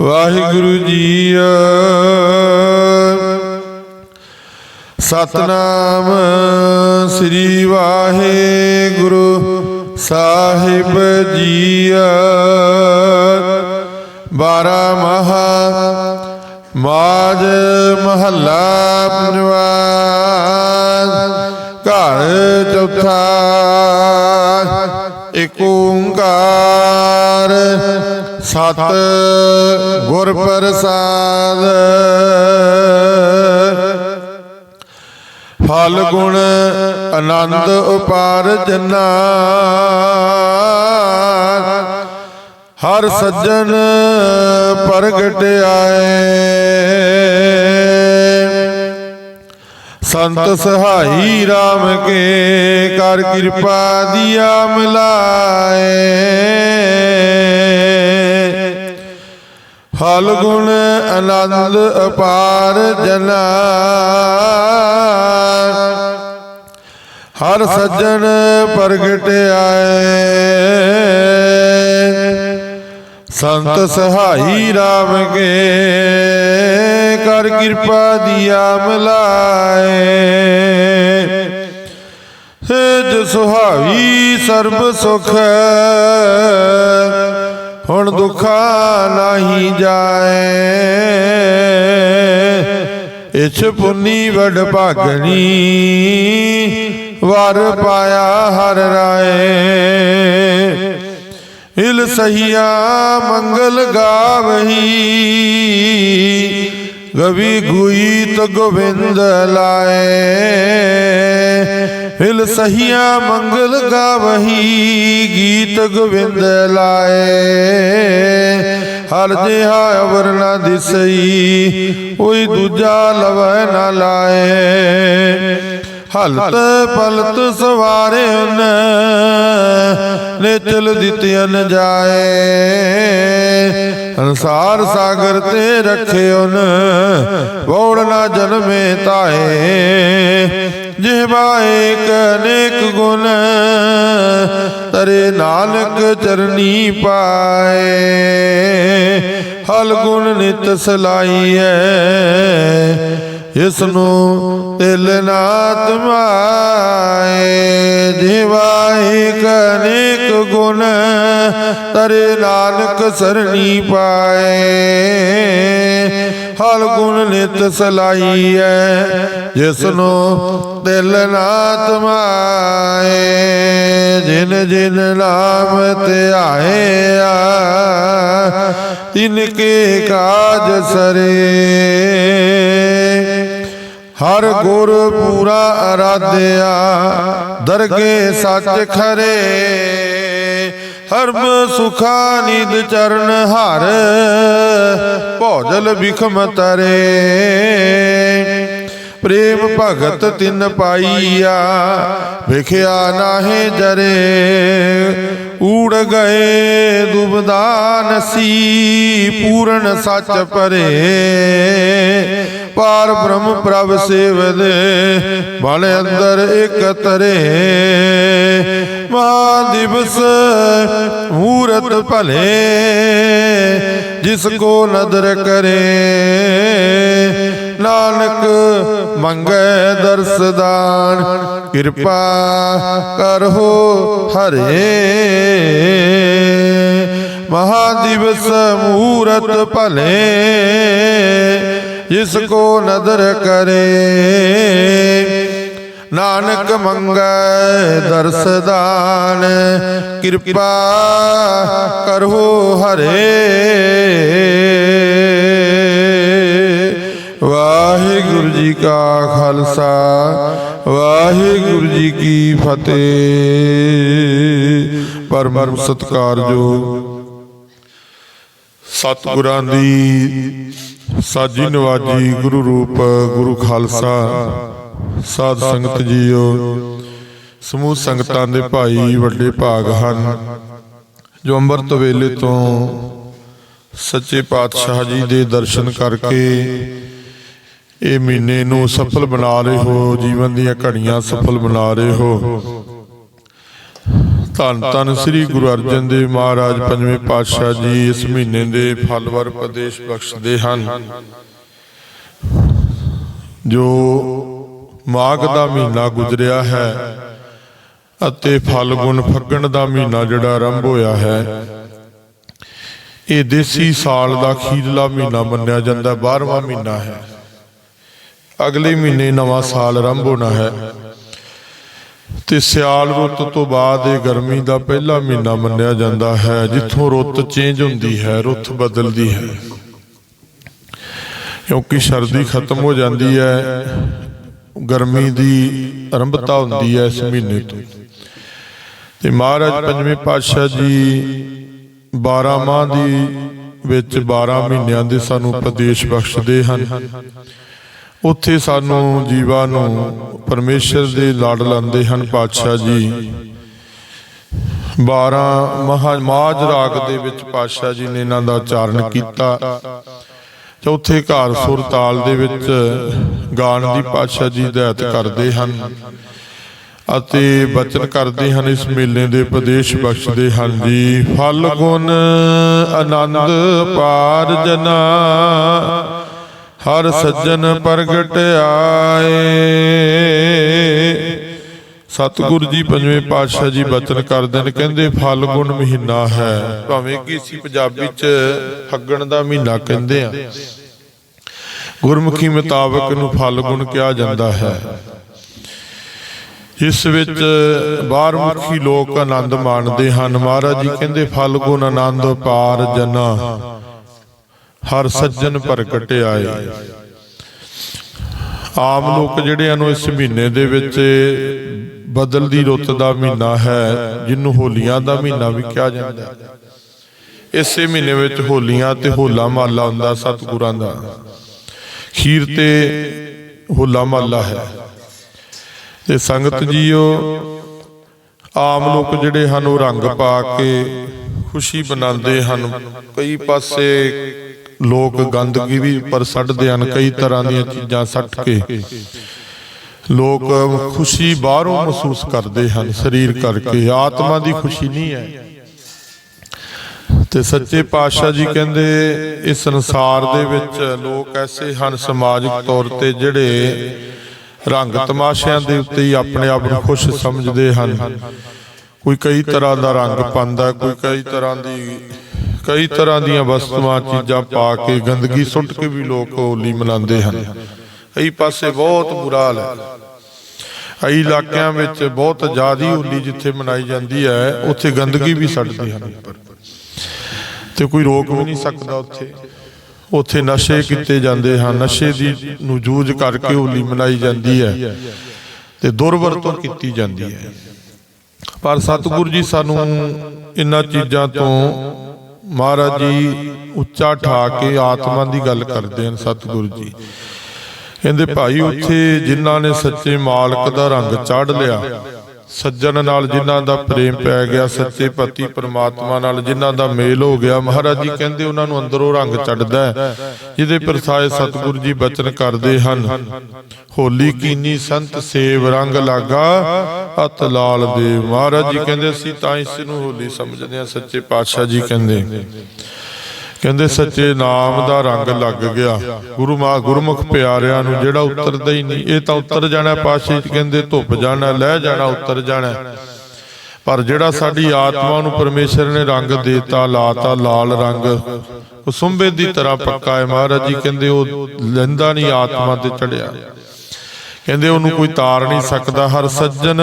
ਵਾਹਿਗੁਰੂ ਜੀ ਸਤਨਾਮ ਸ੍ਰੀ ਵਾਹਿਗੁਰੂ ਸਾਹਿਬ ਜੀ ਬਾਰਾ ਮਹਾ ਮਾਜ ਮਹੱਲਾ ਪੰਜਵਾ ਘਰ ਚੌਥਾ ਏਕ ਓੰਕਾਰ। ਸਤ ਗੁਰ ਪ੍ਰਸਾਦ। ਫਲ ਗੁਣ ਆਨੰਦ ਉਪਾਰਜਨਾ ਹਰ ਸੱਜਣ ਪ੍ਰਗਟ ਆਏ। ਸੰਤ ਸਹਾਈ RAM ਕੇ ਕਰ ਕਿਰਪਾ ਦਿਆ ਮਿਲਾਏ ਫਲ ਗੁਣ ਆਨੰਦ ਅਪਾਰ ਜਨਾ। ਹਰ ਸੱਜਣ ਪ੍ਰਗਟ ਆਏ। ਸੰਤ ਸਹਾਈ RAM ਕੇ ਕਰ ਕਿਰਪਾ ਦਿਆ ਮਿਲਾਏ ਸੇਜ ਸੁਹਾਵੀ ਸਰਬ ਸੁਖ ਹੁਣ ਦੁਖਾ ਨਹੀਂ ਜਾਏ। ਇਛ ਪੁੰਨੀ ਵਡ ਭਾਗਣੀ ਵਰ ਪਾਇਆ ਹਰ ਰਾਏ। ਹਿਲ ਸਹੀਆ ਮੰਗਲ ਗਾਵਹੀ ਗਵੀ ਗੁਈ ਗੋਬਿੰਦ ਲਾਏ। ਹਿਲ ਸਹੀਆ ਮੰਗਲ ਗਾਵਹੀ ਗੀਤ ਗੋਬਿੰਦ ਲਾਏ। ਹਰ ਜਿਹਾ ਅਵਰ ਨਾ ਦਿਸਈ, ਕੋਈ ਦੂਜਾ ਲਵੈ ਨਾ ਲਾਏ। ਹਲਤ ਪਲਤ ਸਵਾਰੇ ਉਨ ਨੇ ਚਲ ਦਿੱਤਿਆਨ ਜਾਏ। ਸੰਸਾਰ ਸਾਗਰ ਤੇ ਰੱਖੇ ਉਨ ਬੋੜ ਨਾ ਜਨਮੇ ਤਾਏ। ਜਿਹਵਾ ਏਕ ਅਨੇਕ ਗੁਣ, ਤਰੇ ਨਾਨਕ ਚਰਨੀ ਪਾਏ। ਹਲ ਗੁਣ ਨਿਤ ਸਲਾਈਐ ਇਸ ਨੂੰ ਤਿਲ ਨਾਤ ਮਾਏ ਜਿਵਾ ਏਕ ਗੁਣ ਤਰੇ ਨਾਨਕ ਸਰਣੀ ਪਾਏ। ਹਲ ਗੁਣ ਨਿਤ ਸਲਾਈਐ ਜਿਸ ਨੂੰ ਦਿਲ ਨਾਤ ਮਾਏ। ਜਿਨ ਜਿਨ ਨਾਮ ਧਿਆਇਆ ਤਿਨ ਕੇ ਕਾਜ ਸਰੇ। ਹਰ ਗੁਰ ਪੂਰਾ ਅਰਾਧਿਆ, ਦਰਗੇ ਸੱਚ ਖਰੇ। ਹਰਮ ਸੁਖਾ ਨਿਦ ਚਰਨ ਹਰ, ਭੋਜਲ ਵਿਖਮ ਤਰੇ। ਪ੍ਰੇਮ ਭਗਤ ਤਿੰਨ ਪਾਈਆ, ਵਿਖਿਆ ਨਾਹੇ ਜਰੇ। ਊੜ ਗਏ ਦੁਬਦਾ ਨਸੀ, ਪੂਰਨ ਸੱਚ ਪਰੇ। ਪਾਰ ਬ੍ਰਹਮ ਪ੍ਰਭ ਸੇਵਦੇ ਬਲ ਅੰਦਰ ਇਕ ਤਰੇ। ਮਾ ਦਿਵਸ ਮੂਰਤ ਭਲੇ, ਜਿਸ ਕੋ ਨਦਰ ਕਰੇ। ਨਾਨਕ ਮੰਗੈ ਦਰਸਦਾਨ ਕਿਰਪਾ ਕਰੋ ਹਰੇ। ਮਹਾ ਦਿਵਸ ਮੂਰਤ ਭਲੇ ਜਿਸ ਕੋ ਨਦਰ ਕਰੇ, ਨਾਨਕ ਮੰਗੈ ਦਰਸਦਾਨ ਕਿਰਪਾ ਕਰੋ ਹਰੇ। ਵਾਹਿਗੁਰੂ ਜੀ ਕਾ ਖਾਲਸਾ, ਵਾਹਿਗੁਰੂ ਜੀ ਕੀ ਫਤਿਹ। ਪਰਮ ਸਤਿਕਾਰਯੋਗ ਸਤਿਗੁਰਾਂ ਦੀ ਸਾਜੀ ਨਵਾਜੀ ਗੁਰੂ ਰੂਪ, ਗੁਰੂ ਖਾਲਸਾ, ਸਾਧ ਸੰਗਤ ਜੀਓ। ਸਮੂਹ ਸੰਗਤਾਂ ਦੇ ਭਾਈ ਵੱਡੇ ਭਾਗ ਹਨ, ਜੋ ਅੰਮ੍ਰਿਤ ਵੇਲੇ ਤੋਂ ਸੱਚੇ ਪਾਤਸ਼ਾਹ ਜੀ ਦੇ ਦਰਸ਼ਨ ਕਰਕੇ ਇਹ ਮਹੀਨੇ ਨੂੰ ਸਫਲ ਬਣਾ ਰਹੇ ਹੋ, ਜੀਵਨ ਦੀਆਂ ਘੜੀਆਂ ਸਫਲ ਬਣਾ ਰਹੇ ਹੋ। ਧੰਨ ਧੰਨ ਸ੍ਰੀ ਗੁਰੂ ਅਰਜਨ ਦੇਵ ਮਹਾਰਾਜ ਪੰਜਵੇਂ ਪਾਤਸ਼ਾਹ ਜੀ ਇਸ ਮਹੀਨੇ ਦੇ ਫਲਵਰ ਪ੍ਰਦੇਸ਼ ਬਖਸ਼ਦੇ ਹਨ। ਜੋ ਮਾਘ ਦਾ ਮਹੀਨਾ ਗੁਜ਼ਰਿਆ ਹੈ ਅਤੇ ਫਲਗੁਣ ਫੱਗਣ ਦਾ ਮਹੀਨਾ ਜਿਹੜਾ ਆਰੰਭ ਹੋਇਆ ਹੈ, ਇਹ ਦੇਸੀ ਸਾਲ ਦਾ ਅਖੀਰਲਾ ਮਹੀਨਾ ਮੰਨਿਆ ਜਾਂਦਾ 12ਵਾਂ ਮਹੀਨਾ ਹੈ। ਅਗਲੇ ਮਹੀਨੇ ਨਵਾਂ ਸਾਲ ਆਰੰਭ ਹੋਣਾ ਹੈ। ਤੇ ਸਿਆਲ ਰੁੱਤ ਤੋਂ ਬਾਅਦ ਇਹ ਗਰਮੀ ਦਾ ਪਹਿਲਾ ਮਹੀਨਾ ਮੰਨਿਆ ਜਾਂਦਾ ਹੈ, ਜਿੱਥੋਂ ਰੁੱਤ ਚੇਂਜ ਹੁੰਦੀ ਹੈ, ਰੁੱਤ ਬਦਲਦੀ ਹੈ। ਕਿਉਂਕਿ ਸਰਦੀ ਖਤਮ ਹੋ ਜਾਂਦੀ ਹੈ, ਗਰਮੀ ਦੀ ਆਰੰਭਤਾ ਹੁੰਦੀ ਹੈ ਇਸ ਮਹੀਨੇ ਤੋਂ। ਤੇ ਮਹਾਰਾਜ ਪੰਜਵੇਂ ਪਾਤਸ਼ਾਹ ਜੀ 12 ਮਾਹ ਦੀ ਵਿੱਚ 12 ਮਹੀਨਿਆਂ ਦੇ ਸਾਨੂੰ ਪ੍ਰਦੇਸ਼ ਬਖਸ਼ਦੇ ਹਨ। ਉੱਥੇ ਸਾਨੂੰ ਜੀਵਾਂ ਨੂੰ ਪਰਮੇਸ਼ਰ ਦੇ ਲੜ ਲਾਉਂਦੇ ਹਨ, ਪਾਤਸ਼ਾਹ ਜੀ। 12 ਮਹਾ ਮਾਜ ਰਾਗ ਦੇ ਵਿੱਚ ਪਾਤਸ਼ਾਹ ਜੀ ਨੇ ਇਹਨਾਂ ਦਾ ਉਚਾਰਨ ਕੀਤਾ। ਚੌਥੇ ਘਰ ਸੁਰ ਤਾਲ ਦੇ ਵਿੱਚ ਗਾਣ ਦੀ ਪਾਤਸ਼ਾਹ ਜੀ ਹਦਾਇਤ ਕਰਦੇ ਹਨ ਅਤੇ ਬਚਨ ਕਰਦੇ ਹਨ, ਇਸ ਮੇਲੇ ਦੇ ਉਪਦੇਸ਼ ਬਖਸ਼ਦੇ ਹਨ ਜੀ। ਫਲ ਗੁਣ ਆਨੰਦ ਪਾਰ ਜਨਾ ਹਰ ਸੱਜਣ ਪ੍ਰਗਟ ਆਏ। ਸਤਿਗੁਰੂ ਜੀ ਪੰਜਵੇਂ ਪਾਤਸ਼ਾਹ ਜੀ ਬਚਨ ਕਰਦੇ ਨੇ ਕਹਿੰਦੇ ਫਲ ਗੁਣ ਮਹੀਨਾ ਹੈ। ਭਾਵੇਂ ਕਿ ਅਸੀਂ ਪੰਜਾਬੀ ਚ ਫੱਗਣ ਦਾ ਮਹੀਨਾ ਕਹਿੰਦੇ ਆ ਗੁਰਮੁਖੀ ਮੁਤਾਬਕ ਨੂੰ ਫਲ ਗੁਣ ਕਿਹਾ ਜਾਂਦਾ ਹੈ। ਇਸ ਵਿੱਚ ਬਾਹਰਮੁਖੀ ਲੋਕ ਆਨੰਦ ਮਾਣਦੇ ਹਨ। ਮਹਾਰਾਜ ਜੀ ਕਹਿੰਦੇ ਫਲ ਗੁਣ ਆਨੰਦ ਪਾਰ ਜਨਾ। ਹਰ ਸੱਜਣ ਪ੍ਰਗਟ ਆਏ। ਆਮ ਲੋਕ ਜਿਹੜੇ ਹਨ ਇਸ ਮਹੀਨੇ ਦੇ ਵਿੱਚ ਬਦਲਦੀ ਰੁੱਤ ਦਾ ਮਹੀਨਾ ਹੈ, ਜਿਹਨੂੰ ਹੋਲੀਆਂ ਦਾ ਮਹੀਨਾ ਵੀ ਕਿਹਾ ਜਾਂਦਾ ਹੈ। ਇਸੇ ਮਹੀਨੇ ਵਿੱਚ ਹੋਲੀਆਂ ਤੇ ਹੋਲਾ ਮਹੱਲਾ ਹੁੰਦਾ ਸਤਿਗੁਰਾਂ ਦਾ। ਖੀਰ ਤੇ ਹੋਲਾ ਮਹੱਲਾ ਹੈ। ਤੇ ਸੰਗਤ ਜੀਓ, ਆਮ ਲੋਕ ਜਿਹੜੇ ਹਨ ਉਹ ਰੰਗ ਪਾ ਕੇ ਖੁਸ਼ੀ ਮਨਾਉਂਦੇ ਹਨ। ਕਈ ਪਾਸੇ ਲੋਕ ਗੰਦਗੀ ਵੀ ਉੱਪਰ ਸੱਟਦੇ ਹਨ, ਕਈ ਤਰ੍ਹਾਂ ਦੀਆਂ ਚੀਜ਼ਾਂ ਸੱਟ ਕੇ। ਲੋਕ ਖੁਸ਼ੀ ਬਾਹਰੋਂ ਮਹਿਸੂਸ ਕਰਦੇ ਹਨ, ਸਰੀਰ ਕਰਕੇ। ਆਤਮਾ ਦੀ ਖੁਸ਼ੀ ਨਹੀਂ ਹੈ। ਤੇ ਸੱਚੇ ਪਾਤਸ਼ਾਹ ਜੀ ਕਹਿੰਦੇ, ਇਸ ਸੰਸਾਰ ਦੇ ਵਿੱਚ ਲੋਕ ਐਸੇ ਹਨ ਸਮਾਜਿਕ ਤੌਰ ਤੇ ਜਿਹੜੇ ਰੰਗ ਤਮਾਸ਼ਿਆਂ ਦੇ ਉੱਤੇ ਹੀ ਆਪਣੇ ਆਪ ਨੂੰ ਖੁਸ਼ ਸਮਝਦੇ ਹਨ। ਕੋਈ ਕਈ ਤਰ੍ਹਾਂ ਦਾ ਰੰਗ ਪਾਉਂਦਾ, ਕੋਈ ਕਈ ਤਰ੍ਹਾਂ ਦੀ ਕਈ ਤਰ੍ਹਾਂ ਦੀਆਂ ਵਸਤੂਆਂ, ਚੀਜ਼ਾਂ ਪਾ ਕੇ ਗੰਦਗੀ ਸੁੱਟ ਕੇ ਵੀ ਲੋਕ ਹੋਲੀ ਮਨਾਉਂਦੇ ਹਨ। ਕਈ ਪਾਸੇ ਬਹੁਤ ਬੁਰਾ ਹਾਲ ਹੈ। ਕਈ ਇਲਾਕਿਆਂ ਵਿੱਚ ਬਹੁਤ ਜ਼ਿਆਦੀ ਹੋਲੀ ਜਿੱਥੇ ਮਨਾਈ ਜਾਂਦੀ ਹੈ, ਉੱਥੇ ਗੰਦਗੀ ਵੀ ਸੱਟਦੇ ਹਨ। ਤੇ ਕੋਈ ਰੋਕ ਵੀ ਨਹੀਂ ਸਕਦਾ ਉੱਥੇ। ਉੱਥੇ ਨਸ਼ੇ ਕੀਤੇ ਜਾਂਦੇ ਹਨ। ਨਸ਼ੇ ਦੀ ਨੂੰ ਜੂਝ ਕਰਕੇ ਹੋਲੀ ਮਨਾਈ ਜਾਂਦੀ ਹੈ ਤੇ ਦੁਰਵਰਤੋਂ ਕੀਤੀ ਜਾਂਦੀ ਹੈ। ਪਰ ਸਤਿਗੁਰੂ ਜੀ ਸਾਨੂੰ ਇਨ੍ਹਾਂ ਚੀਜ਼ਾਂ ਤੋਂ ਮਹਾਰਾਜ ਜੀ, ਉੱਚਾ ਠਾ ਕੇ ਆਤਮਾ ਦੀ ਗੱਲ ਕਰਦੇ ਹਨ ਸਤਿਗੁਰੂ ਜੀ। ਕਹਿੰਦੇ ਭਾਈ, ਉੱਥੇ ਜਿਨ੍ਹਾਂ ਨੇ ਸੱਚੇ ਮਾਲਕ ਦਾ ਰੰਗ ਚੜ ਲਿਆ ਸੱਜਣ ਨਾਲ ਜਿਨ੍ਹਾਂ ਦਾ ਪ੍ਰੇਮ ਪੈ ਗਿਆ, ਸੱਚੇ ਪਤੀ ਪ੍ਰਮਾਤਮਾ ਨਾਲ ਜਿਨ੍ਹਾਂ ਦਾ ਮੇਲ ਹੋ ਗਿਆ, ਮਹਾਰਾਜ ਜੀ ਕਹਿੰਦੇ ਉਹਨਾਂ ਨੂੰ ਅੰਦਰੋਂ ਰੰਗ ਚੜਦਾ ਜਿਹਦੇ ਪ੍ਰਸਾਏ ਸਤਿਗੁਰੂ ਜੀ ਬਚਨ ਕਰਦੇ ਹਨ, ਹੋਲੀ ਕੀਨੀ ਸੰਤ ਸੇਵ ਰੰਗ ਲਾਗਾ, ਅਤ ਲਾਲ ਦੇ ਮਹਾਰਾਜ ਜੀ ਕਹਿੰਦੇ, ਅਸੀਂ ਤਾਂ ਇਸ ਨੂੰ ਹੋਲੀ ਸਮਝਦੇ ਹਾਂ, ਸੱਚੇ ਪਾਤਸ਼ਾਹ ਜੀ ਕਹਿੰਦੇ। ਕਹਿੰਦੇ ਸੱਚੇ ਨਾਮ ਦਾ ਰੰਗ ਲੱਗ ਗਿਆ। ਗੁਰੂ ਮਾ ਗੁਰਮੁਖ ਪਿਆਰਿਆਂ ਨੂੰ ਜਿਹੜਾ ਉਤਰਦਾ ਹੀ ਨਹੀਂ, ਇਹ ਤਾਂ ਉਤਰ ਜਾਣਾ, ਪਾਸ਼ੇ ਕਹਿੰਦੇ ਧੁੱਪ ਜਾਣਾ ਲੈ ਜਾਣਾ, ਉਤਰ ਜਾਣਾ। ਪਰ ਜਿਹੜਾ ਸਾਡੀ ਆਤਮਾ ਨੂੰ ਪਰਮੇਸ਼ਰ ਨੇ ਰੰਗ ਦੇਤਾ, ਲਾਤਾ, ਲਾਲ ਰੰਗ ਸੁੰਬੇ ਦੀ ਤਰ੍ਹਾਂ ਪੱਕਾ ਹੈ। ਮਹਾਰਾਜ ਜੀ ਕਹਿੰਦੇ ਉਹ ਲੈਂਦਾ ਨਹੀਂ ਆਤਮਾ ਤੇ ਚੜਿਆ। ਕਹਿੰਦੇ ਉਹਨੂੰ ਕੋਈ ਤਾਰ ਨਹੀਂ ਸਕਦਾ, ਹਰ ਸੱਜਣ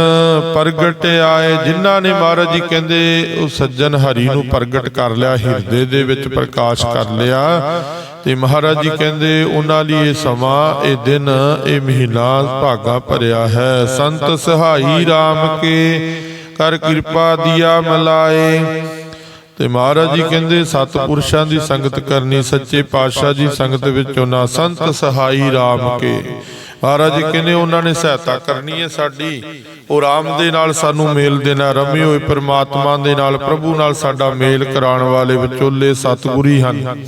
ਪ੍ਰਗਟ ਆਏ, ਜਿਨ੍ਹਾਂ ਨੇ ਮਹਾਰਾਜ ਜੀ ਕਹਿੰਦੇ ਉਹ ਸੱਜਣ ਹਰੀ ਨੂੰ ਪ੍ਰਗਟ ਕਰ ਲਿਆ, ਹਿਰਦੇ ਦੇ ਵਿੱਚ ਪ੍ਰਕਾਸ਼ ਕਰ ਲਿਆ। ਤੇ ਮਹਾਰਾਜ ਜੀ ਕਹਿੰਦੇ ਉਹਨਾਂ ਲਈ ਇਹ ਸਮਾਂ, ਇਹ ਦਿਨ, ਇਹ ਮਹੀਨਾ ਭਾਗਾ ਭਰਿਆ ਹੈ। ਸੰਤ ਸਹਾਈ RAM ਕੇ ਕਰ ਕਿਰਪਾ ਦਿਆ ਮਲਾਏ। ਤੇ ਮਹਾਰਾਜ ਜੀ ਕਹਿੰਦੇ ਸਤਪੁਰਸ਼ਾਂ ਦੀ ਸੰਗਤ ਕਰਨੀ, ਸੱਚੇ ਪਾਤਸ਼ਾਹ ਜੀ ਸੰਗਤ ਵਿੱਚ ਉਹਨਾਂ ਸੰਤ ਸਹਾਈ RAM ਕੇ। ਮਹਾਰਾਜ ਜੀ ਕਹਿੰਦੇ ਉਹਨਾਂ ਨੇ ਸਹਾਇਤਾ ਕਰਨੀ ਹੈ ਸਾਡੀ। ਉਹ ਰਾਮ ਦੇ ਨਾਲ ਸਾਨੂੰ ਮੇਲ ਦੇਣਾ, ਰਮੇ ਹੋਏ ਪ੍ਰਮਾਤਮਾ ਦੇ ਨਾਲ, ਪ੍ਰਭੂ ਨਾਲ ਸਾਡਾ ਮੇਲ ਕਰਾਉਣ ਵਾਲੇ ਵਿਚੋਲੇ ਸਤਿਗੁਰੀ ਹਨ।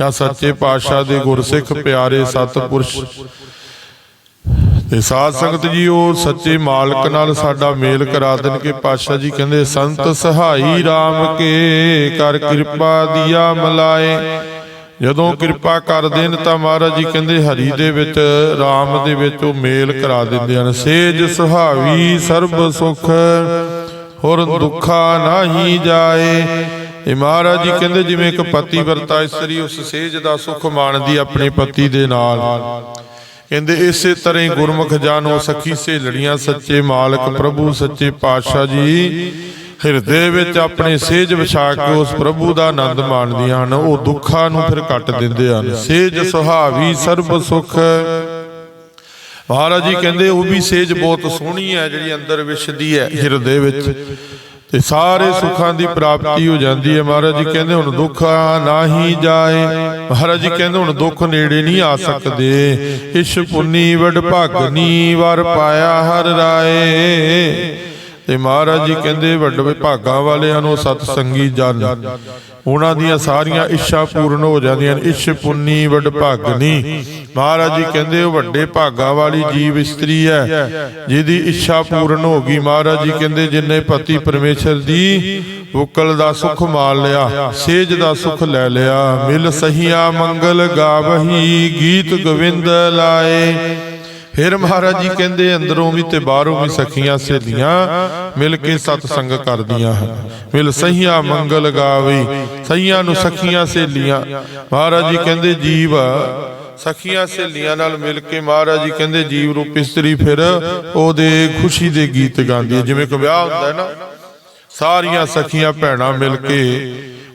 ਜਾਂ ਸੱਚੇ ਪਾਤਸ਼ਾਹ ਦੇ ਗੁਰਸਿੱਖ ਪਿਆਰੇ ਸਤਪੁਰਸ਼। ਤੇ ਸਾਧ ਸੰਗਤ ਜੀ, ਉਹ ਸੱਚੇ ਮਾਲਕ ਨਾਲ ਸਾਡਾ ਮੇਲ ਕਰਾ ਦੇਣ ਕੇ ਪਾਤਸ਼ਾਹ ਜੀ ਕਹਿੰਦੇ, ਸੰਤ ਸਹਾਈ RAM ਕੇ, ਕਰ ਕਿਰਪਾ ਦੀਆ ਮਲਾਏ। ਜਦੋਂ ਕਿਰਪਾ ਕਰ ਦੇਣ ਤਾਂ ਮਹਾਰਾਜ ਜੀ ਕਹਿੰਦੇ ਹਰੀ ਦੇ ਵਿੱਚ RAM ਦੇ ਵਿੱਚ ਉਹ ਮੇਲ ਕਰਾ ਦਿੰਦੇ ਹਨ। ਸੇਜ ਸੁਹਾਵੀ ਸਰਬ ਸੁਖ ਹੋਰ ਦੁੱਖਾ ਨਾਹੀ ਜਾਏ। ਇਹ ਮਹਾਰਾਜ ਜੀ ਕਹਿੰਦੇ ਜਿਵੇਂ ਇੱਕ ਪਤੀ ਵਰਤਾ ਇਸਤਰੀ ਉਸ ਸੇਜ ਦਾ ਸੁਖ ਮਾਣਦੀ ਆਪਣੇ ਪਤੀ ਦੇ ਨਾਲ। ਕਹਿੰਦੇ ਇਸੇ ਤਰ੍ਹਾਂ ਹੀ ਗੁਰਮੁਖ ਜਾਨੋ ਸਖੀ ਸਹੇਲੜੀਆਂ ਸੱਚੇ ਮਾਲਕ ਪ੍ਰਭੂ ਸੱਚੇ ਪਾਤਸ਼ਾਹ ਜੀ। ਹਿਰਦੇ ਵਿੱਚ ਆਪਣੇ ਸੇਜ ਵਿਛਾ ਕੇ ਉਸ ਪ੍ਰਭੂ ਦਾ ਆਨੰਦ ਮਾਣਦੀਆਂ ਹਨ। ਉਹ ਦੁੱਖਾਂ ਨੂੰ ਫਿਰ ਕੱਟ ਦਿੰਦੇ ਹਨ। ਸੇਜ ਸੁਹਾਵੀ ਸਰਬ ਸੁਖ। ਮਹਾਰਾਜ ਜੀ ਕਹਿੰਦੇ, ਉਹ ਵੀ ਸੇਜ ਬਹੁਤ ਸੋਹਣੀ ਹੈ, ਜਿਹੜੀ ਅੰਦਰ ਵਿਛਦੀ ਹੈ ਹਿਰਦੇ ਵਿੱਚ। ਤੇ ਸਾਰੇ ਸੁੱਖਾਂ ਦੀ ਪ੍ਰਾਪਤੀ ਹੋ ਜਾਂਦੀ ਹੈ। ਮਹਾਰਾਜ ਜੀ ਕਹਿੰਦੇ, ਹੁਣ ਦੁੱਖ ਨਾਹੀ ਜਾਏ। ਮਹਾਰਾਜ ਜੀ ਕਹਿੰਦੇ, ਹੁਣ ਦੁੱਖ ਨੇੜੇ ਨਹੀਂ ਆ ਸਕਦੇ। ਇਸ਼ ਪੁੰਨੀ ਵਡ ਭਾਗਨੀ ਵਰ ਪਾਇਆ ਹਰ ਰਾਏ। ਤੇ ਮਹਾਰਾਜ ਜੀ ਕਹਿੰਦੇ ਵੱਡੇ ਭਾਗਾਂ ਵਾਲਿਆਂ ਨੂੰ ਸਤ ਸੰਗੀ ਜਨ। ਉਹਨਾਂ ਦੀਆਂ ਸਾਰੀਆਂ ਇੱਛਾ ਪੂਰਨ ਹੋ ਜਾਂਦੀਆਂ ਨੇ। ਇਸ਼ ਪੁੰਨੀ ਵਡ ਭਾਗਨੀ ਮਹਾਰਾਜ ਜੀ ਕਹਿੰਦੇ ਉਹ ਵੱਡੇ ਭਾਗਾਂ ਵਾਲੀ ਜੀਵ ਇਸਤਰੀ ਹੈ, ਜਿਹਦੀ ਇੱਛਾ ਪੂਰਨ ਹੋ ਗਈ। ਮਹਾਰਾਜ ਜੀ ਕਹਿੰਦੇ ਜਿਨੇ ਪਤੀ ਪਰਮੇਸ਼ਰ ਦੀ ਉਕਲ ਦਾ ਸੁਖ ਮਾਲ ਲਿਆ, ਸੇਜ ਦਾ ਸੁਖ ਲੈ ਲਿਆ। ਮਿਲ ਸਹੀਆ ਮੰਗਲ ਗਾਵਹੀ, ਗੀਤ ਗੋਵਿੰਦ ਲਾਏ। ਫਿਰ ਮਹਾਰਾਜ ਜੀ ਕਹਿੰਦੇ, ਅੰਦਰੋਂ ਵੀ ਤੇ ਬਾਹਰੋਂ ਵੀ ਸਖੀਆਂ ਸਹੇਲੀਆਂ ਮਿਲ ਕੇ ਸਤ ਸੰਗ ਕਰਦੀਆਂ ਹਨ। ਮਿਲ ਸਹੀਆਂ ਮੰਗਲ ਗਾਵੇ, ਸਹੀਆਂ ਨੂੰ ਸਖੀਆਂ ਸਹੇਲੀਆਂ। ਮਹਾਰਾਜ ਜੀ ਕਹਿੰਦੇ, ਜੀਵ ਸਖੀਆਂ ਸਹੇਲੀਆਂ ਨਾਲ ਮਿਲ ਕੇ ਮਹਾਰਾਜ ਜੀ ਕਹਿੰਦੇ, ਜੀਵ ਰੂਪ ਇਸਤਰੀ ਫਿਰ ਉਹਦੇ ਖੁਸ਼ੀ ਦੇ ਗੀਤ ਗਾਉਂਦੀ ਹੈ। ਜਿਵੇਂ ਕਿ ਵਿਆਹ ਹੁੰਦਾ ਹੈ ਨਾ, ਸਾਰੀਆਂ ਸਖੀਆਂ ਭੈਣਾਂ ਮਿਲ ਕੇ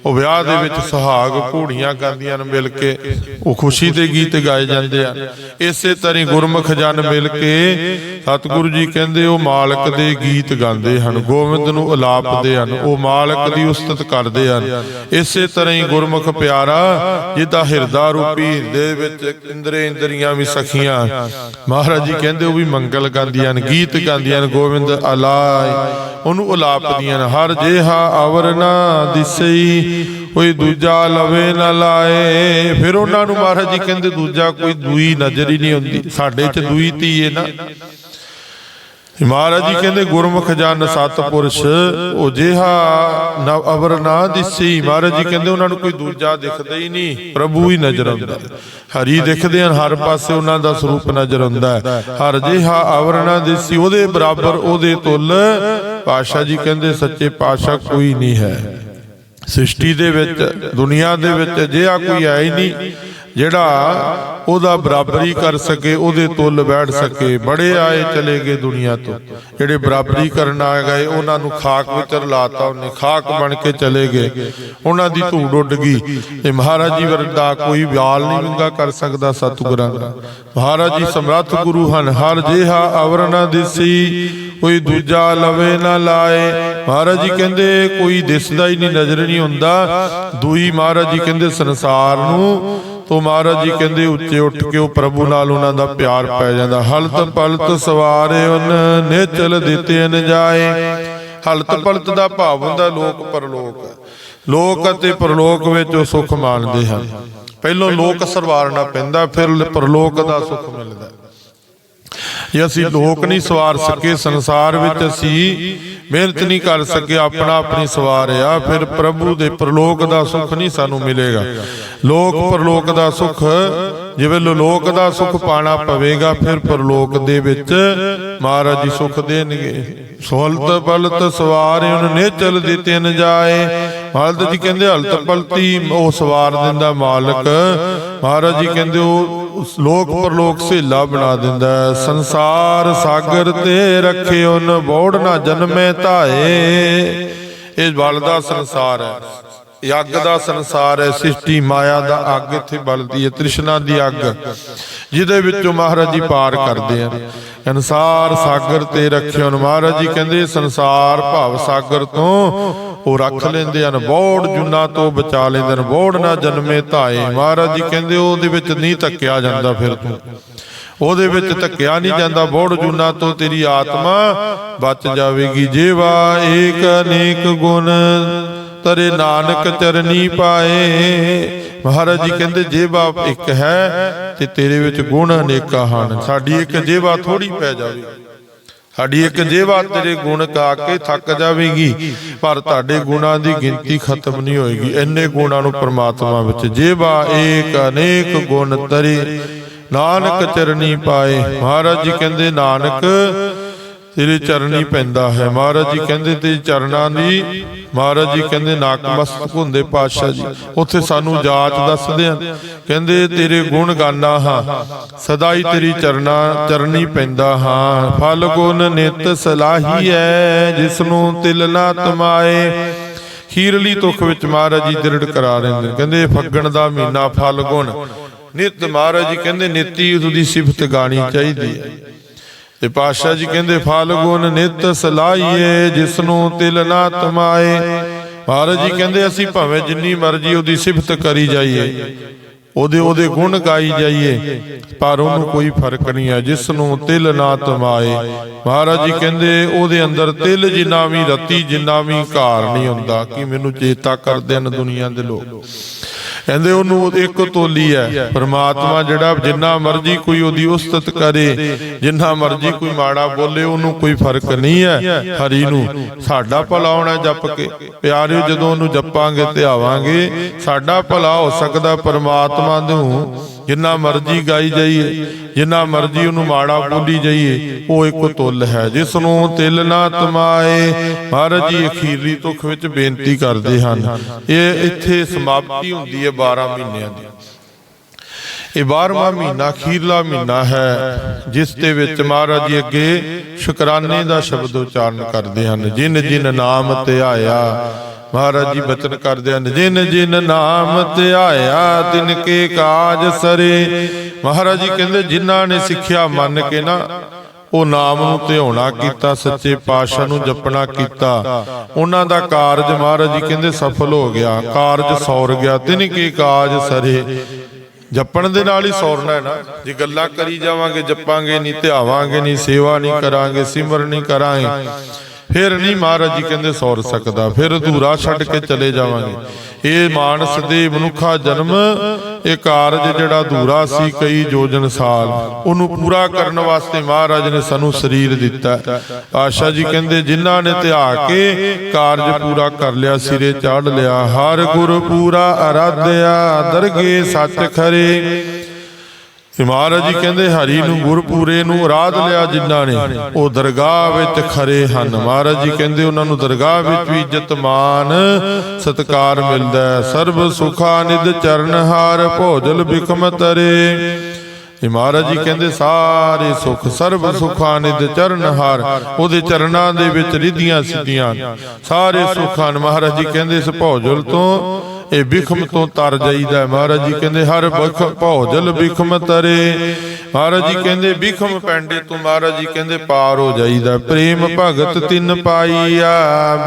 ਉਹ ਵਿਆਹ ਦੇ ਵਿੱਚ ਸੁਹਾਗ ਘੋੜੀਆਂ ਕਰਦੀਆਂ ਨੇ ਮਿਲ ਕੇ। ਉਹ ਖੁਸ਼ੀ ਦੇ ਗੀਤ ਗਾਏ ਜਾਂਦੇ ਆ। ਇਸੇ ਤਰ੍ਹਾਂ ਗੁਰਮੁਖ ਜਨ ਮਿਲ ਕੇ ਸਤਿਗੁਰੂ ਜੀ ਕਹਿੰਦੇ, ਉਹ ਮਾਲਕ ਦੇ ਗੀਤ ਗਾਉਂਦੇ ਹਨ, ਗੋਬਿੰਦ ਨੂੰ ਉਲਾਪਦੇ ਹਨ, ਉਹ ਮਾਲਕ ਦੀ ਉਸਤਤ ਕਰਦੇ ਹਨ। ਇਸੇ ਤਰ੍ਹਾਂ ਹੀ ਗੁਰਮੁਖ ਪਿਆਰਾ ਜਿਹਦਾ ਹਿਰਦਾ ਰੂਪੀ ਹਿਰਦੇ ਵਿੱਚ ਇੰਦਰੇ ਇੰਦਰੀਆਂ ਵੀ ਸਖੀਆਂ। ਮਹਾਰਾਜ ਜੀ ਕਹਿੰਦੇ, ਉਹ ਵੀ ਮੰਗਲ ਗਾਉਂਦੀਆਂ ਹਨ ਗੀਤ ਗਾਉਂਦੀਆਂ ਹਨ ਗੋਬਿੰਦ ਅਲਾਈ ਉਹਨੂੰ ਉਲਾਪਦੀਆਂ ਨੇ। ਹਰ ਜਿਹਾ ਅਵਰ ਨਾ ਦਿਸਈ, ਕੋਈ ਦੂਜਾ ਲਵੇ ਨਾ ਲਾਏ। ਫਿਰ ਉਹਨਾਂ ਨੂੰ ਮਹਾਰਾਜ ਜੀ ਕਹਿੰਦੇ, ਦੂਜਾ ਕੋਈ ਦੂਈ ਨਜ਼ਰ ਹੀ ਨਹੀਂ ਹੁੰਦੀ ਸਾਡੇ ਚ ਦੂਈ ਧੀ ਹੈ ਨਾ। ਮਹਾਰਾਜ ਜੀ ਕਹਿੰਦੇ, ਗੁਰਮੁਖ ਜਨ ਸਤਪੁਰਸ਼ ਉਹ ਜਿਹਾ ਨਵ ਅਵਰ ਨਾ ਦਿਸੀ। ਮਹਾਰਾਜ ਜੀ ਕਹਿੰਦੇ, ਉਹਨਾਂ ਨੂੰ ਕੋਈ ਦੂਜਾ ਦਿਖਦਾ ਹੀ ਨਹੀਂ, ਪ੍ਰਭੂ ਹੀ ਨਜ਼ਰ ਆਉਂਦਾ। ਹਰੀ ਦਿਖਦੇ ਹਨ, ਹਰ ਪਾਸੇ ਉਹਨਾਂ ਦਾ ਸਰੂਪ ਨਜ਼ਰ ਆਉਂਦਾ ਹਰ ਜਿਹਾ ਅਵਰ ਨਾ ਦਿਸੀ, ਉਹਦੇ ਬਰਾਬਰ ਉਹਦੇ ਤੁਲ। ਪਾਸ਼ਾ ਜੀ ਕਹਿੰਦੇ, ਸੱਚੇ ਪਾਸ਼ਾ ਕੋਈ ਨਹੀਂ ਹੈ। ਸ੍ਰਿਸ਼ਟੀ ਦੇ ਵਿੱਚ, ਦੁਨੀਆ ਦੇ ਵਿੱਚ ਅਜਿਹਾ ਕੋਈ ਹੈ ਹੀ ਨਹੀਂ ਜਿਹੜਾ ਉਹਦਾ ਬਰਾਬਰੀ ਕਰ ਸਕੇ, ਉਹਦੇ ਤੁੱਲ ਬੈਠ ਸਕੇ। ਬੜੇ ਆਏ ਚਲੇ ਗਏ ਦੁਨੀਆ ਤੋਂ। ਜਿਹੜੇ ਬਰਾਬਰੀ ਕਰਨ ਆ ਗਏ, ਉਹਨਾਂ ਨੂੰ ਖਾਕ ਵਿੱਚ ਰਲਾਤਾ ਉਹਨੇ। ਖਾਕ ਬਣ ਕੇ ਚਲੇ ਗਏ। ਉਹਨਾਂ ਦੀ ਧੂੜ ਉੱਡ ਗਈ। ਤੇ ਮਹਾਰਾਜ ਜੀ ਵਰਗਾ ਕੋਈ ਵਿਆਲ ਨਹੀਂ ਵਿੰਗਾ ਕਰ ਸਕਦਾ ਸਤਿਗੁਰਾਂ ਦਾ। ਮਹਾਰਾਜ ਜੀ ਸਮਰੱਥ ਗੁਰੂ ਹਨ। ਹਰ ਜਿਹਾ ਅਵਰ ਨਾ ਦਿਸੀ, ਕੋਈ ਦੂਜਾ ਲਵੇ ਨਾ ਲਾਏ। ਮਹਾਰਾਜ ਜੀ ਕਹਿੰਦੇ, ਕੋਈ ਦਿਸਦਾ ਹੀ ਨਹੀਂ, ਨਜ਼ਰ ਨਹੀਂ ਹੁੰਦਾ। ਦੂਈ ਮਹਾਰਾਜ ਜੀ ਕਹਿੰਦੇ, ਸੰਸਾਰ ਨੂੰ ਤੋ ਮਹਾਰਾਜ ਜੀ ਕਹਿੰਦੇ ਉੱਚੇ ਉੱਠ ਕੇ ਉਹ ਪ੍ਰਭੂ ਨਾਲ ਉਹਨਾਂ ਦਾ ਪਿਆਰ ਪੈ ਜਾਂਦਾ? ਹਲਤ ਪਲਤ ਸਵਾਰੇ ਉਨ ਨਿਚਲ ਦਿੱਤੇ ਨ ਜਾਏ ਹਲਤ ਪਲਤ ਦਾ ਭਾਵ ਹੁੰਦਾ ਲੋਕ ਪਰਲੋਕ। ਲੋਕ ਅਤੇ ਪਰਲੋਕ ਵਿੱਚ ਉਹ ਸੁੱਖ ਮਾਣਦੇ ਹਨ। ਪਹਿਲੋਂ ਲੋਕ ਸਰਵਾਰਨਾ ਪੈਂਦਾ ਫਿਰ ਪਰਲੋਕ ਦਾ ਸੁੱਖ ਮਿਲਦਾ। ਜੇ ਅਸੀਂ ਲੋਕ ਨਹੀਂ ਸਵਾਰ ਸਕੇ ਸੰਸਾਰ ਵਿੱਚ ਅਸੀਂ ਮਿਹਨਤ ਨਹੀਂ ਕਰ ਸਕੇ ਆਪਣਾ ਆਪਣੀ ਸਵਾਰਿਆ ਫਿਰ ਪ੍ਰਭੂ ਦੇ ਪ੍ਰਲੋਕ ਦਾ ਸੁੱਖ ਨਹੀਂ ਸਾਨੂੰ ਮਿਲੇਗਾ। ਲੋਕ ਪ੍ਰਲੋਕ ਦਾ ਸੁੱਖ ਜਿਵੇਂ ਲੋਕ ਦਾ ਸੁੱਖ ਪਾਣਾ ਪਵੇਗਾ ਫਿਰ ਪ੍ਰਲੋਕ ਦੇ ਵਿੱਚ ਮਹਾਰਾਜ ਜੀ ਸੁੱਖ ਦੇਣਗੇ। ਸੋਲਤ ਬਲਤ ਸਵਾਰਿ ਉਹਨ ਨੇਚਲ ਦਿੱਤੇ ਨ ਜਾਏ। ਮਹਾਰਾਜ ਜੀ ਕਹਿੰਦੇ ਹਲਤ ਪਲਤੀ ਉਹ ਸਵਾਰ ਦਿੰਦਾ ਮਾਲਕ। ਮਹਾਰਾਜ ਜੀ ਕਹਿੰਦੇ ਉਹ ਲੋਕ ਪਰਲੋਕ ਸਹੇਲਾ ਬਣਾ ਦਿੰਦਾ ਸੰਸਾਰ ਸਾਗਰ ਤੇ ਰੱਖੇ ਉਹਨ ਬੋੜ ਨਾ ਜਨਮੇ ਧਾਏ। ਇਹ ਬਲ ਦਾ ਸੰਸਾਰ ਹੈ। ਯੱਗ ਦਾ ਸੰਸਾਰ ਹੈ। ਸ੍ਰਿਸ਼ਟੀ ਮਾਇਆ ਦਾ ਅੱਗ ਇੱਥੇ ਬਲਦੀ ਹੈ। ਤ੍ਰਿਸ਼ਨਾ ਦੀ ਅੱਗ। ਜਿਹਦੇ ਵਿੱਚੋਂ ਮਹਾਰਾਜ ਜੀ ਪਾਰ ਕਰਦੇ ਹਨ। ਅਨਸਾਰ ਸਾਗਰ ਤੇ ਰੱਖਿਓ ਮਹਾਰਾਜ ਜੀ ਕਹਿੰਦੇ, ਸੰਸਾਰ ਭਾਵ ਸਾਗਰ ਤੋਂ ਉਹ ਰੱਖ ਲੈਂਦੇ ਹਨ, ਬੋੜ ਜੁਨਾ ਤੋਂ ਬਚਾ ਲੈਂਦੇ ਹਨ, ਬੋੜ ਨਾ ਜਨਮੇ ਧਾਏ। ਮਹਾਰਾਜ ਜੀ ਕਹਿੰਦੇ, ਉਹਦੇ ਵਿੱਚ ਨਹੀਂ ਧੱਕਿਆ ਜਾਂਦਾ ਫਿਰ ਤੂੰ। ਉਹਦੇ ਵਿੱਚ ਧੱਕਿਆ ਨਹੀਂ ਜਾਂਦਾ, ਬੋੜ ਜੁਨਾ ਤੋਂ ਤੇਰੀ ਆਤਮਾ ਬਚ ਜਾਵੇਗੀ। ਜੇਵਾ ਏਕ ਅਨੇਕ ਗੁਣ, ਤਰੇ ਨਾਨਕ ਚਰਨੀ ਪਾਏ। ਮਹਾਰਾਜ ਜੀ ਕਹਿੰਦੇ, ਜੇਵਾ ਇੱਕ ਹੈ ਤੇ ਤੇਰੇ ਵਿੱਚ ਗੁਣ ਅਨੇਕਾਂ ਹਨ। ਸਾਡੀ ਇੱਕ ਜੇਵਾ ਥੋੜੀ ਪੈ ਜਾਵੇ ਸਾਡੀ ਇੱਕ ਜੇਵਾ ਤੇਰੇ ਗੁਣ ਗਾ ਕੇ ਥੱਕ ਜਾਵੇਗੀ ਪਰ ਤੁਹਾਡੇ ਗੁਣਾਂ ਦੀ ਗਿਣਤੀ ਖਤਮ ਨਹੀਂ ਹੋਏਗੀ। ਇੰਨੇ ਗੁਣਾਂ ਨੂੰ ਪ੍ਰਮਾਤਮਾ ਵਿੱਚ ਜੇਵਾ ਏਕ ਅਨੇਕ ਗੁਣ ਤਰੇ ਨਾਨਕ ਚਰਨੀ ਪਾਏ। ਮਹਾਰਾਜ ਜੀ ਕਹਿੰਦੇ ਨਾਨਕ ਤੇਰੇ ਚਰਨੀ ਪੈਂਦਾ ਹੈ। ਮਹਾਰਾਜ ਜੀ ਕਹਿੰਦੇ ਤੇ ਚਰਨਾਂ ਦੀ ਮਹਾਰਾਜ ਜੀ ਕਹਿੰਦੇ ਨਾਕਮਸਤਕ ਹੁੰਦੇ ਪਾਤਸ਼ਾਹ ਜੀ। ਉੱਥੇ ਸਾਨੂੰ ਜਾਚ ਦੱਸਦੇ ਆ। ਕਹਿੰਦੇ ਤੇਰੇ ਗੁਣ ਗਾਨਾ ਹਾਂ। ਸਦਾ ਹੀ ਤੇਰੀ ਚਰਨਾ ਚਰਨੀ ਪੈਂਦਾ ਹਾਂ। ਫਲ ਗੁਣ ਨਿਤ ਸਲਾਹੀ ਹੈ ਜਿਸ ਨੂੰ ਤਿਲ ਨਾ ਤਮਾਏ। ਖੀਰਲੀ ਤੁਖ ਵਿੱਚ ਮਹਾਰਾਜ ਜੀ ਦ੍ਰਿੜ ਕਰਾ ਰਹੇ ਨੇ। ਕਹਿੰਦੇ ਫੱਗਣ ਦਾ ਮਹੀਨਾ ਫਲ ਗੁਣ। ਨਿਤ ਮਹਾਰਾਜ ਜੀ ਕਹਿੰਦੇ ਨਿਤੀ ਦੀ ਸਿਫਤ ਗਾਣੀ ਚਾਹੀਦੀ ਹੈ। ਤੇ ਪਾਤਸ਼ਾਹ ਜੀ ਕਹਿੰਦੇ ਫਲ ਨਿਤ ਸਲਾਈਏ ਜਿਸ ਨੂੰ ਤਿਲ ਨਾ ਤਮਾਏ। ਮਹਾਰਾਜ ਜੀ ਕਹਿੰਦੇ, ਅਸੀਂ ਭਾਵੇਂ ਜਿੰਨੀ ਮਰਜ਼ੀ ਉਹਦੀ ਸਿਫਤ ਕਰੀ ਜਾਈਏ, ਉਹਦੇ ਉਹਦੇ ਗੁਣ ਗਾਈ ਜਾਈਏ, ਪਰ ਉਹਨੂੰ ਕੋਈ ਫ਼ਰਕ ਨਹੀਂ ਹੈ ਜਿਸ ਨੂੰ ਤਿਲ ਨਾ ਤਮਾਏ। ਮਹਾਰਾਜ ਜੀ ਕਹਿੰਦੇ, ਉਹਦੇ ਅੰਦਰ ਤਿਲ ਜਿੰਨਾ ਵੀ ਰਤੀ, ਜਿੰਨਾ ਵੀ ਘਾਰ ਨਹੀਂ ਹੁੰਦਾ, ਕਿ ਮੈਨੂੰ ਚੇਤਾ ਕਰਦੇ ਹਨ ਦੁਨੀਆ ਦੇ ਲੋਕ। ਕਹਿੰਦੇ ਉਹਨੂੰ ਇੱਕ ਤੋਲੀ ਹੈ। ਪ੍ਰਮਾਤਮਾ ਜਿਹੜਾ ਜਿੰਨਾ ਮਰਜ਼ੀ ਕੋਈ ਉਹਦੀ ਉਸਤਤ ਕਰੇ, ਜਿੰਨਾ ਮਰਜ਼ੀ ਕੋਈ ਮਾੜਾ ਬੋਲੇ, ਉਹਨੂੰ ਕੋਈ ਫ਼ਰਕ ਨਹੀਂ ਹੈ ਹਰੀ ਨੂੰ। ਸਾਡਾ ਭਲਾ ਹੋਣਾ ਜਪ ਕੇ। ਪਿਆਰਿਓ, ਜਦੋਂ ਉਹਨੂੰ ਜਪਾਂਗੇ ਤੇ ਆਵਾਂਗੇ, ਸਾਡਾ ਭਲਾ ਹੋ ਸਕਦਾ ਪਰਮਾਤਮਾ ਨੂੰ ਜਿੰਨਾ ਮਰਜ਼ੀ ਗਾਈ ਜਾਈਏ, ਜਿੰਨਾ ਮਰਜ਼ੀ ਉਹਨੂੰ ਮਾੜਾ ਬੋਲੀ ਜਾਈਏ, ਉਹ ਇੱਕ ਤੁੱਲ ਹੈ ਜਿਸ ਨੂੰ ਤਿਲ ਨਾ ਤਮਾਏ। ਮਹਾਰਾਜ ਜੀ, ਅਖੀਰਲੀ ਤੁਖ ਵਿੱਚ ਬੇਨਤੀ ਕਰਦੇ ਹਨ, ਇਹ ਇੱਥੇ ਸਮਾਪਤੀ ਹੁੰਦੀ ਹੈ 12 ਮਹੀਨਿਆਂ ਦੀ। ਇਹ 12ਵਾਂ ਮਹੀਨਾ ਅਖੀਰਲਾ ਮਹੀਨਾ ਹੈ, ਜਿਸ ਦੇ ਵਿੱਚ ਮਹਾਰਾਜ ਜੀ ਅੱਗੇ ਸ਼ੁਕਰਾਨੇ ਦਾ ਸ਼ਬਦ ਉਚਾਰਨ ਕਰਦੇ ਹਨ ਜਿਨ ਜਿਨ ਨਾਮ ਧਿਆਇਆ ਮਹਾਰਾਜ ਜੀ ਬਚਨ ਕਰਦੇ ਹਨ, ਜਿਨ ਜਿਨ ਨਾਮ ਧਿਆਇਆ ਤਿਨ ਕੇ ਕਾਜ ਸਰੇ। ਮਹਾਰਾਜ ਜੀ ਕਹਿੰਦੇ, ਜਿਨ੍ਹਾਂ ਨੇ ਸਿੱਖਿਆ ਮੰਨ ਕੇ ਨਾ, ਉਹ ਨਾਮ ਨੂੰ ਧਿਆਉਣਾ ਕੀਤਾ, ਸੱਚੇ ਪਾਤਸ਼ਾਹ ਨੂੰ ਜਪਣਾ ਕੀਤਾ। ਉਹਨਾਂ ਦਾ ਕਾਰਜ ਮਹਾਰਾਜ ਜੀ ਕਹਿੰਦੇ, ਸਫਲ ਹੋ ਗਿਆ। ਕਾਰਜ ਸੌਰ ਗਿਆ, ਤਿਨ ਕੇ ਕਾਜ ਸਰੇ। ਜਪਣ ਦੇ ਨਾਲ ਹੀ ਸੌਰਨਾ ਹੈ ਨਾ। ਜੇ ਗੱਲਾਂ ਕਰੀ ਜਾਵਾਂਗੇ, ਜਪਾਂਗੇ ਨਹੀਂ, ਧਿਆਵਾਂਗੇ ਨਹੀਂ, ਸੇਵਾ ਨਹੀਂ ਕਰਾਂਗੇ ਸਿਮਰਨ ਨਹੀਂ ਕਰਾਂਗੇ। ਫਿਰ ਨਹੀਂ ਮਹਾਰਾਜ ਜੀ ਕਹਿੰਦੇ ਸੌਰ ਸਕਦਾ, ਫਿਰ ਅਧੂਰਾ ਛੱਡ ਕੇ ਚਲੇ ਜਾਵਾਂਗੇ। ਇਹ ਮਾਨਸ ਦੇ ਮਨੁੱਖਾ ਜਨਮ, ਇਹ ਕਾਰਜ ਜਿਹੜਾ ਅਧੂਰਾ ਸੀ ਕਈ ਯੋਜਨ ਸਾਲ, ਉਹਨੂੰ ਪੂਰਾ ਕਰਨ ਵਾਸਤੇ ਮਹਾਰਾਜ ਨੇ ਸਾਨੂੰ ਸਰੀਰ ਦਿੱਤਾ। ਆਸ਼ਾ ਜੀ ਕਹਿੰਦੇ, ਜਿਨ੍ਹਾਂ ਨੇ ਧਿਆ ਕੇ ਕਾਰਜ ਪੂਰਾ ਕਰ ਲਿਆ, ਸਿਰੇ ਚਾੜ ਲਿਆ, ਹਰ ਗੁਰ ਪੂਰਾ ਅਰਾਧਿਆ, ਦਰਗੇ ਸੱਚ ਖਰੇ। ਮਹਾਰਾਜ ਜੀ ਕਹਿੰਦੇ ਹਰੀ ਨੂੰ ਗੁਰਪੂਰੇ ਨੂੰ ਆਰਾਧ ਲਿਆ ਜਿਨ੍ਹਾਂ ਨੇ। ਉਹ ਦਰਗਾਹ ਵਿੱਚ ਖਰੇ ਹਨ। ਮਹਾਰਾਜ ਜੀ ਕਹਿੰਦੇ ਉਹਨਾਂ ਨੂੰ ਦਰਗਾਹ ਵਿੱਚ ਵੀ ਇੱਜ਼ਤ ਮਾਨ ਸਤਕਾਰ ਮਿਲਦਾ ਸਰਬ ਸੁਖਾ ਨਿਦ ਚਰਨ ਹਾਰ ਭੋਜਲ ਬਿਕਮ ਤਰੇ। ਮਹਾਰਾਜ ਜੀ ਕਹਿੰਦੇ ਸਾਰੇ ਸੁਖ ਸਰਬ ਸੁਖਾਂ ਨਿਦ ਚਰਨ ਹਾਰ। ਉਹਦੇ ਚਰਨਾਂ ਦੇ ਵਿੱਚ ਰਿਧੀਆਂ ਸਿੱਧੀਆਂ ਸਾਰੇ ਸੁਖਾਂ ਮਹਾਰਾਜ ਜੀ ਕਹਿੰਦੇ ਇਸ ਭੌਜਲ ਤੋਂ ਇਹ ਬਿਖਮ ਤੋਂ ਤਰ ਜਾਈਦਾ। ਮਹਾਰਾਜ ਜੀ ਕਹਿੰਦੇ ਹਰ ਬਖ ਭੌਜਲ ਬਿਖਮ ਤਰੇ। ਮਹਾਰਾਜ ਜੀ ਕਹਿੰਦੇ ਬਿਖਮ ਪੈਂਡੇ ਤੋਂ ਮਹਾਰਾਜ ਜੀ ਕਹਿੰਦੇ ਪਾਰ ਹੋ ਜਾਈਦਾ। ਪ੍ਰੇਮ ਭਗਤ ਤਿੰਨ ਪਾਈਆ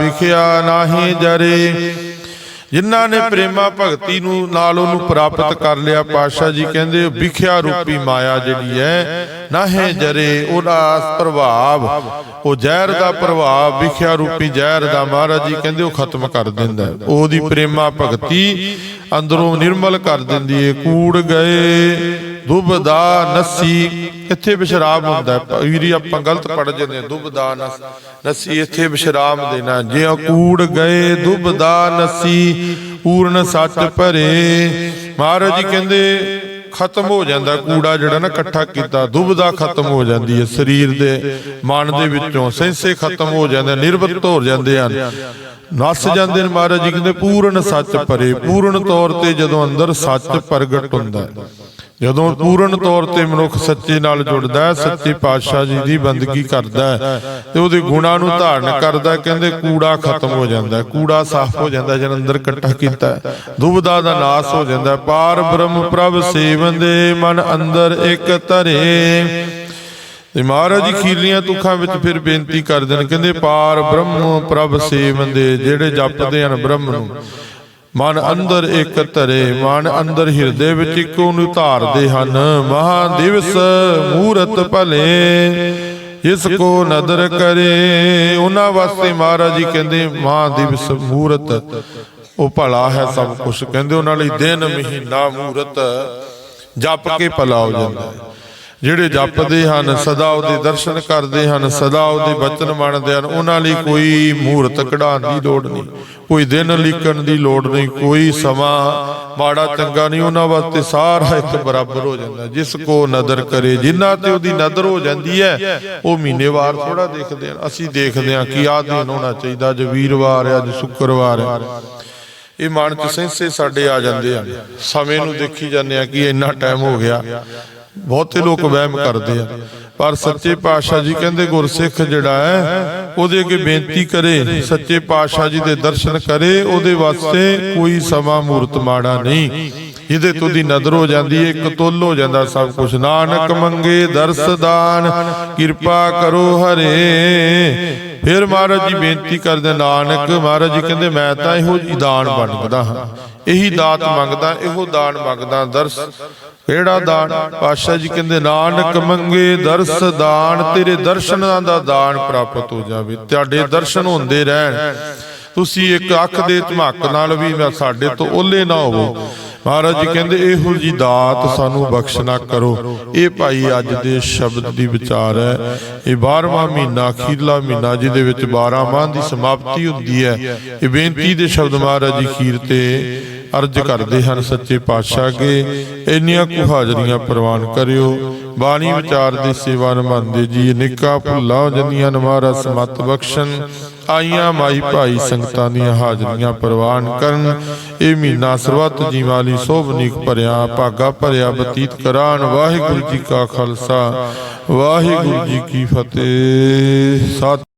ਵਿਖਿਆ ਨਾਹੀ ਜਰੇ। ਜਿਨ੍ਹਾਂ ਨੇ ਪ੍ਰੇਮਾ ਭਗਤੀ ਨੂੰ ਨਾਲ ਉਹਨੂੰ ਪ੍ਰਾਪਤ ਕਰ ਲਿਆ। ਪਾਤਸ਼ਾਹ ਜੀ ਕਹਿੰਦੇ ਵਿਖਿਆ ਰੂਪੀ ਮਾਇਆ ਜਿਹੜੀ ਹੈ ਨਾਹੇ ਜਰੇ ਉਹਦਾ ਪ੍ਰਭਾਵ, ਉਹ ਜ਼ਹਿਰ ਦਾ ਪ੍ਰਭਾਵ ਵਿਖਿਆ ਰੂਪੀ ਜ਼ਹਿਰ ਦਾ ਮਹਾਰਾਜ ਜੀ ਕਹਿੰਦੇ ਉਹ ਖਤਮ ਕਰ ਦਿੰਦਾ ਉਹਦੀ ਪ੍ਰੇਮਾ ਭਗਤੀ ਅੰਦਰੋਂ ਨਿਰਮਲ ਕਰ ਦਿੰਦੀ ਏ ਕੂੜ ਗਏ, ਦੁਬਦਾ ਨਸੀ, ਇੱਥੇ ਵਿਸ਼ਰਾਮ ਹੁੰਦਾ ਵੀਰੀ, ਆਪਾਂ ਗਲਤ ਪੜ ਜਾਂਦੇ ਹਾਂ। ਦੁਬਦਾ ਨਸ, ਨਸੀ ਇੱਥੇ ਵਿਸ਼ਰਾਮ ਦੇਣਾ। ਜੇ ਕੂੜ ਗਏ, ਦੁਬਦਾ ਨਸੀ, ਪੂਰਨ ਸੱਚ ਭਰੇ। ਮਹਾਰਾਜ ਜੀ ਕਹਿੰਦੇ ਖਤਮ ਹੋ ਜਾਂਦਾ, ਕੂੜਾ ਜਿਹੜਾ ਨਾ ਇਕੱਠਾ ਕੀਤਾ, ਦੁਬਦਾ ਖਤਮ ਹੋ ਜਾਂਦੀ ਹੈ ਸਰੀਰ ਦੇ ਮਨ ਦੇ ਵਿੱਚੋਂ, ਸੈਂਸੇ ਖਤਮ ਹੋ ਜਾਂਦੇ ਨਿਰਵਤ ਹੋ ਜਾਂਦੇ ਹਨ ਨਸ ਜਾਂਦੇ ਨੇ ਮਹਾਰਾਜ ਜੀ, ਕਹਿੰਦੇ ਪੂਰਨ ਸੱਚ ਭਰੇ, ਪੂਰਨ ਤੌਰ ਤੇ ਜਦੋਂ ਅੰਦਰ ਸੱਚ ਪ੍ਰਗਟ ਹੁੰਦਾ ਹੈ। ਜਦੋਂ ਪੂਰਨ ਤੌਰ ਤੇ ਮਨੁੱਖ ਸੱਚੇ ਨਾਲ ਜੁੜਦਾ ਹੈ ਸੱਚੇ ਪਾਤਸ਼ਾਹ ਜੀ ਦੀ ਬੰਦਗੀ ਕਰਦਾ ਹੈ ਤੇ ਉਹਦੇ ਗੁਣਾਂ ਨੂੰ ਧਾਰਨ ਕਰਦਾ ਕਹਿੰਦੇ ਕੂੜਾ ਖਤਮ ਹੋ ਜਾਂਦਾ ਹੈ ਕੂੜਾ ਸਾਫ਼ ਹੋ ਜਾਂਦਾ ਜਦ ਅੰਦਰ ਇਕੱਠਾ ਕੀਤਾ। ਦੁਬਦਾ ਦਾ ਨਾਸ ਹੋ ਜਾਂਦਾ। ਪਾਰ ਬ੍ਰਹਮ ਪ੍ਰਭ ਸੇਵੰਦੇ ਮਨ ਅੰਦਰ ਇੱਕ ਧਰੇ। ਤੇ ਮਹਾਰਾਜ ਜੀ ਖੀਰਲੀਆਂ ਤੁਖਾਂ ਵਿੱਚ ਫਿਰ ਬੇਨਤੀ ਕਰਦੇ ਨੇ ਕਹਿੰਦੇ ਪਾਰ ਬ੍ਰਹਮ ਪ੍ਰਭ ਸੇਵੰਦੇ ਜਿਹੜੇ ਜਪਦੇ ਹਨ ਬ੍ਰਹਮ ਨੂੰ। ਮਨ ਅੰਦਰ ਇੱਕ ਧਰੇ ਮਨ ਅੰਦਰ ਹਿਰਦੇ ਵਿੱਚ ਇੱਕੋ ਨੂੰ ਧਾਰਦੇ ਹਨ। ਮਹਾ ਦਿਵਸ ਮੂਰਤ ਭਲੇ। ਜਿਸ ਕੋ ਨਦਰ ਕਰੇ। ਉਹਨਾਂ ਵਾਸਤੇ ਮਹਾਰਾਜ ਜੀ ਕਹਿੰਦੇ ਮਾਂ ਦਿਵਸ ਮੂਰਤ। ਉਹ ਭਲਾ ਹੈ ਸਭ ਕੁਝ ਕਹਿੰਦੇ ਉਹਨਾਂ ਲਈ ਦਿਨ ਮਹੀਨਾ ਮੂਰਤ ਜਪ ਕੇ ਭਲਾ ਹੋ। ਜਾਂਦਾ ਹੈ। ਜਿਹੜੇ ਜਪਦੇ ਹਨ, ਸਦਾ ਉਹਦੇ ਦਰਸ਼ਨ ਕਰਦੇ ਹਨ, ਸਦਾ ਉਹਦੇ ਬਚਨ ਮੰਨਦੇ ਹਨ। ਉਹਨਾਂ ਲਈ ਕੋਈ ਮੂਰਤ ਕਢਾਉਣ ਦੀ ਲੋੜ ਨਹੀਂ, ਕੋਈ ਦਿਨ ਲਿਖਣ ਦੀ ਲੋੜ ਨਹੀਂ, ਕੋਈ ਸਮਾਂ ਮਾੜਾ ਚੰਗਾ ਨਹੀਂ। ਉਹਨਾਂ ਵਾਸਤੇ ਸਾਰਾ ਇੱਕ ਬਰਾਬਰ ਹੋ ਜਾਂਦਾ। ਜਿਸ ਕੋ ਨਦਰ ਕਰੇ, ਜਿੰਨਾ ਤੇ ਉਹਦੀ ਨਦਰ ਹੋ ਜਾਂਦੀ ਹੈ, ਉਹ ਮਹੀਨੇਵਾਰ ਥੋੜਾ ਦੇਖਦੇ ਹਨ। ਅਸੀਂ ਦੇਖਦੇ ਹਾਂ ਕਿ ਆਹ ਦਿਨ ਹੋਣਾ ਚਾਹੀਦਾ। ਅੱਜ ਵੀਰਵਾਰ ਹੈ, ਅੱਜ ਸ਼ੁੱਕਰਵਾਰ ਹੈ। ਇਹ ਮਨ ਚ ਸੈਂਸੇ ਸਾਡੇ ਆ ਜਾਂਦੇ ਆ ਸਮੇਂ ਨੂੰ ਦੇਖੀ ਜਾਂਦੇ ਆ ਕਿ ਇੰਨਾ ਟਾਈਮ ਹੋ ਗਿਆ। ਬਹੁਤੇ ਲੋਕ ਵਹਿਮ ਕਰਦੇ ਆ। ਪਰ ਸੱਚੇ ਪਾਤਸ਼ਾਹ ਜੀ ਕਹਿੰਦੇ ਗੁਰਸਿੱਖ ਜਿਹੜਾ ਹੈ ਉਹਦੇ ਅੱਗੇ ਬੇਨਤੀ ਕਰੇ ਸੱਚੇ ਪਾਤਸ਼ਾਹ ਜੀ ਦੇ ਦਰਸ਼ਨ ਕਰੇ ਉਹਦੇ ਵਾਸਤੇ ਕੋਈ ਸਮਾਂ ਮੂਰਤ ਮਾੜਾ ਨਹੀਂ। ਜਿਹਦੇ ਤੋਂ ਦੀ ਨਜ਼ਰ ਹੋ ਜਾਂਦੀ ਹੈ ਇੱਕ ਤੁੱਲ ਹੋ ਜਾਂਦਾ ਸਭ ਕੁਝ ਨਾਨਕ ਮੰਗੇ ਦਰਸ ਦਾਨ ਕਿਰਪਾ ਕਰੋ ਹਰੇ। ਫਿਰ ਮਹਾਰਾਜ ਜੀ ਬੇਨਤੀ ਕਰਦੇ ਨਾਨਕ ਮਹਾਰਾਜ ਜੀ ਕਹਿੰਦੇ ਮੈਂ ਤਾਂ ਇਹੋ ਜੀ ਦਾਨ ਮੰਗਦਾ ਹਾਂ। ਇਹੀ ਦਾਤ ਮੰਗਦਾ, ਇਹੋ ਦਾਨ ਮੰਗਦਾ ਦਰਸ। ਕਿਹੜਾ ਦਾਨ? ਪਾਤਸ਼ਾਹ ਜੀ ਕਹਿੰਦੇ, ਨਾਨਕ ਮੰਗੇ ਦਰਸ ਦਾਨ, ਤੇਰੇ ਦਰਸ਼ਨਾਂ ਦਾ ਦਾਨ ਪ੍ਰਾਪਤ ਹੋ ਜਾਵੇ। ਤੁਹਾਡੇ ਦਰਸ਼ਨ ਹੁੰਦੇ ਰਹਿਣ। ਤੁਸੀਂ ਇੱਕ ਅੱਖ ਦੇ ਧਮਕ ਨਾਲ ਵੀ ਮੈਂ ਸਾਡੇ ਤੋਂ ਓਲੇ ਨਾ ਹੋਵੋ। ਮਹਾਰਾਜ ਜੀ ਕਹਿੰਦੇ, ਇਹੋ ਜੀ ਦਾਤ ਸਾਨੂੰ ਬਖਸ਼ਣਾ ਕਰੋ। ਇਹ ਭਾਈ ਅੱਜ ਦੇ ਸ਼ਬਦ ਦੀ ਵਿਚਾਰ ਹੈ। ਇਹ 12ਵਾਂ ਮਹੀਨਾ, ਅਖੀਰਲਾ ਮਹੀਨਾ, ਜਿਹਦੇ ਵਿੱਚ 12 ਮਾਹ ਦੀ ਸਮਾਪਤੀ ਹੁੰਦੀ ਹੈ। ਇਹ ਬੇਨਤੀ ਦੇ ਸ਼ਬਦ ਮਹਾਰਾਜ ਜੀ ਖੀਰ ਤੇ ਅਰਜ ਕਰਦੇ ਹਨ, ਸੱਚੇ ਪਾਤਸ਼ਾਹ ਕੇ ਇੰਨੀਆਂ ਕੁ ਹਾਜ਼ਰੀਆਂ ਪ੍ਰਵਾਨ ਕਰਿਓ। ਬਾਣੀ ਵਿਚਾਰ ਦੀ ਸੇਵਾ ਨਿਭਾਉਂਦੇ ਜੀ ਨਿੱਕਾ ਭੁੱਲਾ ਜਨੀਆਂ ਮਹਾਰਾਜ, ਸਮਤ ਬਖਸ਼ਣ। ਆਈਆਂ ਮਾਈ ਭਾਈ ਸੰਗਤਾਂ ਦੀਆਂ ਹਾਜ਼ਰੀਆਂ ਪ੍ਰਵਾਨ ਕਰਨ। ਇਹ ਮਹੀਨਾ ਸਰਬੱਤ ਜੀਵਾਂ ਲਈ ਸੋਭਨੀਕ ਭਰਿਆ, ਭਾਗਾ ਭਰਿਆ, ਬਤੀਤ ਕਰਾਨ ਵਾਹਿਗੁਰੂ ਜੀ ਕਾ ਖਾਲਸਾ, ਵਾਹਿਗੁਰੂ ਜੀ ਕੀ ਫਤਿਹ। ਸਤਿ